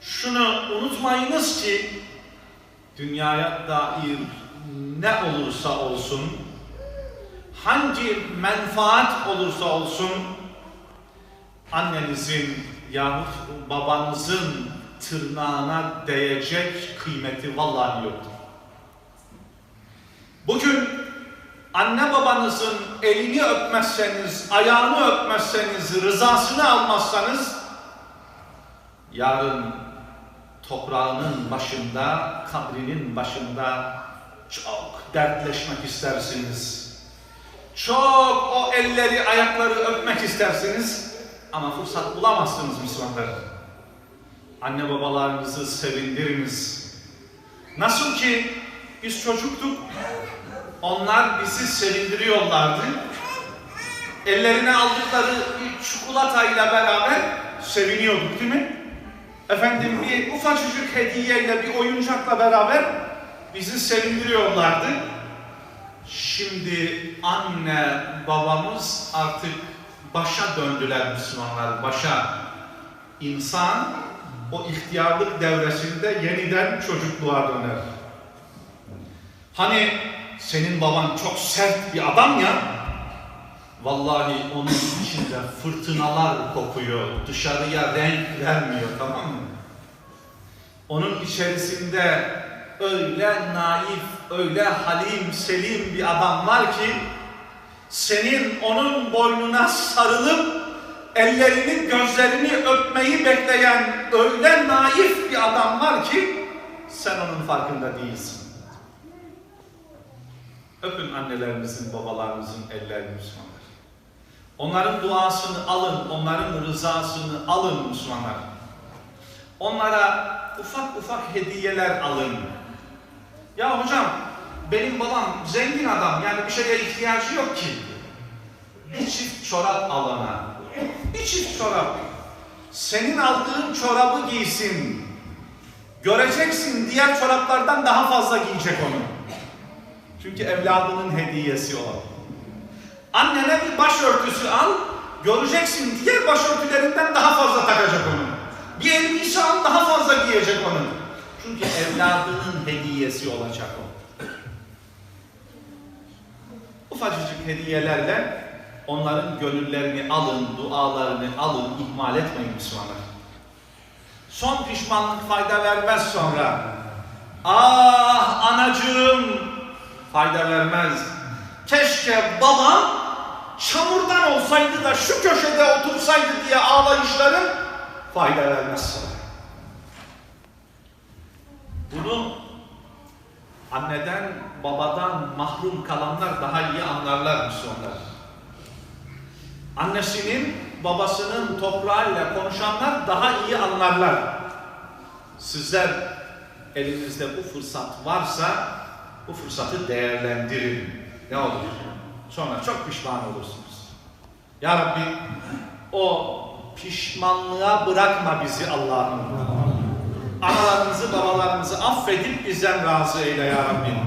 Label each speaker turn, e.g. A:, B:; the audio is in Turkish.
A: şunu unutmayınız ki dünyaya dair ne olursa olsun, hangi menfaat olursa olsun, annenizin yahut babanızın tırnağına değecek kıymeti vallahi yoktur. Bugün anne babanızın elini öpmezseniz, ayağını öpmezseniz, rızasını almazsanız, yarın toprağının başında, kabrinin başında çok dertleşmek istersiniz. Çok o elleri, ayakları öpmek istersiniz ama fırsat bulamazsınız Müslümanlar. Anne babalarınızı sevindiriniz. Nasıl ki biz çocuktuk, onlar bizi sevindiriyorlardı. Ellerine aldıkları bir çikolatayla beraber seviniyorduk değil mi? Efendim bir ufacıcık hediyeyle, bir oyuncakla beraber bizi sevindiriyorlardı. Şimdi anne babamız artık başa döndüler Müslümanlar, başa. İnsan o ihtiyarlık devresinde yeniden çocukluğa döner. Hani senin baban çok sert bir adam ya, vallahi onun içinde fırtınalar kokuyor, dışarıya renk vermiyor tamam mı? Onun içerisinde öyle naif, öyle halim, selim bir adam var ki, senin onun boynuna sarılıp ellerini, gözlerini öpmeyi bekleyen öyle naif bir adam var ki, sen onun farkında değilsin. Öpün annelerinizin, babalarınızın ellerini Müslümanlar. Onların duasını alın, onların rızasını alın Müslümanlar. Onlara ufak ufak hediyeler alın. Ya hocam, benim babam zengin adam, yani bir şeye ihtiyacı yok ki. Bir çift çorap alana, bir çift çorap. Senin aldığın çorabı giysin. Göreceksin diğer çoraplardan daha fazla giyecek onu. Çünkü evladının hediyesi olan. Annene bir başörtüsü al, göreceksin diğer başörtülerinden daha fazla takacak onu. Bir elbise al, daha fazla giyecek onu. Çünkü evladının hediyesi olacak o. Ufacıcık hediyelerle onların gönüllerini alın, dualarını alın, ihmal etmeyin Müslümanlar. Son pişmanlık fayda vermez sonra. Ah anacığım fayda vermez. Keşke babam çamurdan olsaydı da şu köşede otursaydı diye ağlayışların fayda vermez sana. Bunu anneden, babadan mahrum kalanlar daha iyi anlarlar Müslümanlar. Annesinin, babasının toprağıyla konuşanlar daha iyi anlarlar. Sizler elinizde bu fırsat varsa bu fırsatı değerlendirin. Ne olur? Sonra çok pişman olursunuz. Ya Rabbi o pişmanlığa bırakma bizi Allah'ım. Analarımızı babalarımızı affedip bizden razı eyle ya Rabbi.